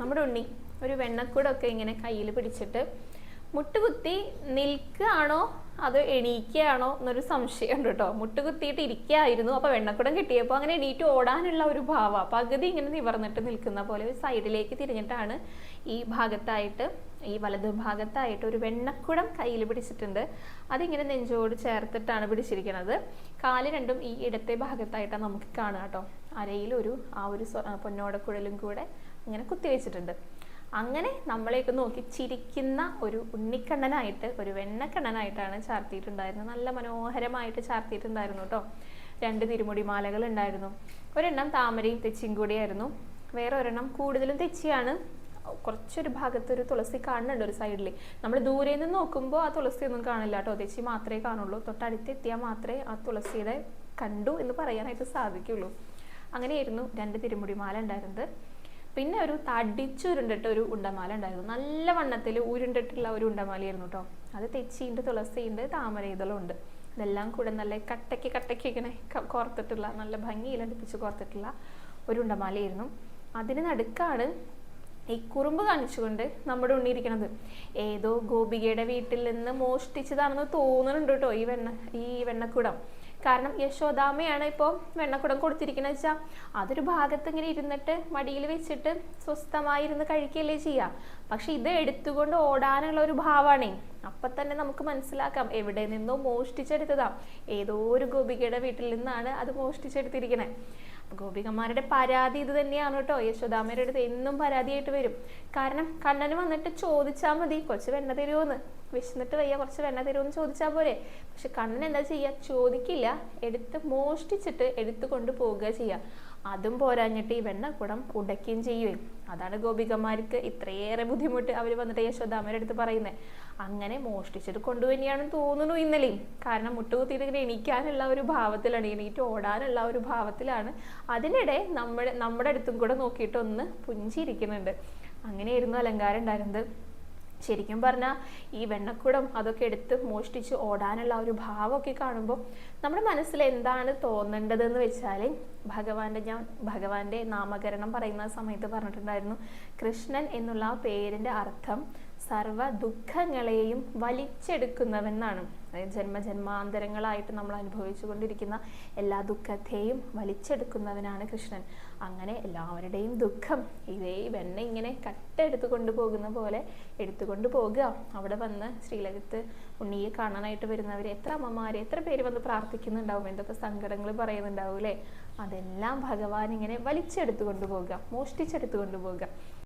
നമ്മുടെ ഉണ്ണി ഒരു വെണ്ണക്കൂടൊക്കെ ഇങ്ങനെ കയ്യിൽ പിടിച്ചിട്ട് മുട്ടുകുത്തി നിൽക്കുകയാണോ? അതോ എണീക്കുകയാണോ എന്നൊരു സംശയമുണ്ട് കേട്ടോ. മുട്ട് കുത്തിയിട്ട് ഇരിക്കുകയായിരുന്നു അപ്പൊ വെണ്ണക്കുടം കിട്ടിയപ്പോൾ അങ്ങനെ എണീറ്റ് ഓടാനുള്ള ഒരു ഭാവം. പകുതി ഇങ്ങനെ നിവർന്നിട്ട് നിൽക്കുന്ന പോലെ സൈഡിലേക്ക് തിരിഞ്ഞിട്ടാണ് ഈ ഭാഗത്തായിട്ട് ഈ വലതുഭാഗത്തായിട്ട് ഒരു വെണ്ണക്കുടം കയ്യിൽ പിടിച്ചിട്ടുണ്ട്. അതിങ്ങനെ നെഞ്ചോട് ചേർത്തിട്ടാണ് പിടിച്ചിരിക്കുന്നത്. കാൽ രണ്ടും ഈ ഇടത്തെ ഭാഗത്തായിട്ടാണ് നമുക്ക് കാണുക കേട്ടോ. അരയിൽ ഒരു ആ ഒരു പൊന്നോടക്കുഴലും കൂടെ ഇങ്ങനെ കുത്തിവെച്ചിട്ടുണ്ട്. അങ്ങനെ നമ്മളെയൊക്കെ നോക്കി ചിരിക്കുന്ന ഒരു ഉണ്ണിക്കണ്ണനായിട്ട് ഒരു വെണ്ണക്കണ്ണനായിട്ടാണ് ചാർത്തിയിട്ടുണ്ടായിരുന്നത്. നല്ല മനോഹരമായിട്ട് ചാർത്തിയിട്ടുണ്ടായിരുന്നു കേട്ടോ. രണ്ട് തിരുമുടി മാലകൾ ഉണ്ടായിരുന്നു. ഒരെണ്ണം താമരയും തെച്ചിയും കൂടിയായിരുന്നു. വേറെ ഒരെണ്ണം കൂടുതലും തെച്ചിയാണ്. കുറച്ചൊരു ഭാഗത്ത് ഒരു തുളസി കാണുന്നുണ്ട് ഒരു സൈഡിൽ നമ്മൾ ദൂരെ നിന്ന് നോക്കുമ്പോൾ ആ തുളസി ഒന്നും കാണില്ല കേട്ടോ. തെച്ചി മാത്രമേ കാണുള്ളൂ. തൊട്ടടുത്ത് തൊട്ടടുത്തെത്തിയാൽ മാത്രമേ ആ തുളസിയുടെ കണ്ടു എന്ന് പറയാനായിട്ട് സാധിക്കുള്ളൂ. അങ്ങനെയായിരുന്നു രണ്ട് തിരുമുടിമാല ഉണ്ടായിരുന്നത്. പിന്നെ ഒരു തടിച്ചുരുണ്ടിട്ട ഒരു ഉണ്ടമാല ഉണ്ടായിരുന്നു. നല്ല വണ്ണത്തിൽ ഉരുണ്ടിട്ടുള്ള ഒരു ഉണ്ടമാലയായിരുന്നു കേട്ടോ അത് തെച്ചിയുണ്ട് തുളസിയുണ്ട് താമര ഇതളുണ്ട് ഇതെല്ലാം കൂടെ നല്ല കട്ടയ്ക്ക് കട്ടയ്ക്ക് ഇങ്ങനെ കോർത്തിട്ടുള്ള നല്ല ഭംഗിയിൽ അടുപ്പിച്ച് കോർത്തിട്ടുള്ള ഒരു ഉണ്ടമാലയായിരുന്നു. അതിന് നടുക്കാണ് ഈ കുറുമ്പ് കാണിച്ചുകൊണ്ട് നമ്മുടെ ഉണ്ണിയിരിക്കണത്. ഏതോ ഗോപികയുടെ വീട്ടിൽ നിന്ന് മോഷ്ടിച്ചതാണെന്ന് തോന്നുന്നുണ്ട് കേട്ടോ ഈ വെണ്ണ ഈ വെണ്ണക്കുടം. കാരണം യശോദാമയാണ് ഇപ്പോൾ വെണ്ണക്കുടം കൊടുത്തിരിക്കുന്നത് വെച്ചാൽ അതൊരു ഭാഗത്ത് ഇങ്ങനെ ഇരുന്നിട്ട് മടിയിൽ വെച്ചിട്ട് സ്വസ്ഥമായിരുന്ന് കഴിക്കുകയല്ലേ ചെയ്യുക പക്ഷെ ഇത് എടുത്തുകൊണ്ട് ഓടാനുള്ള ഒരു ഭാവമാണേ അപ്പം തന്നെ നമുക്ക് മനസ്സിലാക്കാം എവിടെ നിന്നോ മോഷ്ടിച്ചെടുത്തതാ. ഏതോ ഒരു ഗോപികയുടെ വീട്ടിൽ നിന്നാണ് അത് മോഷ്ടിച്ചെടുത്തിരിക്കണേ. ഗോപികമാരുടെ പരാതി ഇത് തന്നെയാണ് കേട്ടോ. യശോദാമയുടെ അടുത്ത് എന്നും പരാതിയായിട്ട് വരും. കാരണം കണ്ണന് വന്നിട്ട് ചോദിച്ചാൽ മതി കുറച്ച് വെണ്ണ തരുമോന്ന് വിശന്നിട്ട് വയ്യ കുറച്ച് വെണ്ണ തരുമോന്ന് ചോദിച്ചാൽ പോരെ. പക്ഷെ കണ്ണൻ എന്താ ചെയ്യുക ചോദിക്കില്ല. എടുത്ത് മോഷ്ടിച്ചിട്ട് എടുത്തു കൊണ്ട് പോവുക ചെയ്യുക അതും പോരാഞ്ഞിട്ട് ഈ വെണ്ണക്കുടം ഉടയ്ക്കുകയും ചെയ്യുകയും അതാണ് ഗോപികമാർക്ക് ഇത്രയേറെ ബുദ്ധിമുട്ട് അവർ വന്നിട്ട് യശോദാമയുടെ അടുത്ത് പറയുന്നത് അങ്ങനെ മോഷ്ടിച്ചിട്ട് കൊണ്ടുതന്നെയാണെന്ന് തോന്നുന്നു ഇന്നലെയും. കാരണം മുട്ടുകുത്തിയിട്ട് ഇങ്ങനെ എണീക്കാനുള്ള ഒരു ഭാവത്തിലാണ് എണീറ്റ് ഓടാനുള്ള ഒരു ഭാവത്തിലാണ്. അതിനിടെ നമ്മുടെ നമ്മുടെ അടുത്തും കൂടെ നോക്കിയിട്ട് ഒന്ന് പുഞ്ചിരിക്കുന്നുണ്ട്. അങ്ങനെയായിരുന്നു അലങ്കാരം ഉണ്ടായിരുന്നത്. ശരിക്കും പറഞ്ഞാൽ ഈ വെണ്ണക്കുടം അതൊക്കെ എടുത്ത് മോഷ്ടിച്ച് ഓടാനുള്ള ഒരു ഭാവമൊക്കെ കാണുമ്പോൾ നമ്മുടെ മനസ്സിൽ എന്താണ് തോന്നേണ്ടതെന്ന് വെച്ചാൽ ഭഗവാന്റെ ഞാൻ ഭഗവാന്റെ നാമകരണം പറയുന്ന സമയത്ത് പറഞ്ഞിട്ടുണ്ടായിരുന്നു കൃഷ്ണൻ എന്നുള്ള ആ പേരിന്റെ അർത്ഥം സർവ ദുഃഖങ്ങളെയും വലിച്ചെടുക്കുന്നവെന്നാണ് അതായത് ജന്മജന്മാന്തരങ്ങളായിട്ട് നമ്മൾ അനുഭവിച്ചു കൊണ്ടിരിക്കുന്ന എല്ലാ ദുഃഖത്തെയും വലിച്ചെടുക്കുന്നവനാണ് കൃഷ്ണൻ. അങ്ങനെ എല്ലാവരുടെയും ദുഃഖം ഇതേ വെണ്ണ ഇങ്ങനെ കട്ടെടുത്ത് കൊണ്ടുപോകുന്ന പോലെ എടുത്തുകൊണ്ട് പോകുക അവിടെ വന്ന് ശ്രീലകത്ത് ഉണ്ണിയെ കാണാനായിട്ട് വരുന്നവർ എത്ര അമ്മമാര് എത്ര പേര് വന്ന് പ്രാർത്ഥിക്കുന്നുണ്ടാവും? എന്തൊക്കെ സങ്കടങ്ങൾ പറയുന്നുണ്ടാവും അല്ലേ അതെല്ലാം ഭഗവാൻ ഇങ്ങനെ വലിച്ചെടുത്തു കൊണ്ടുപോകുക മോഷ്ടിച്ചെടുത്തു കൊണ്ടുപോകുക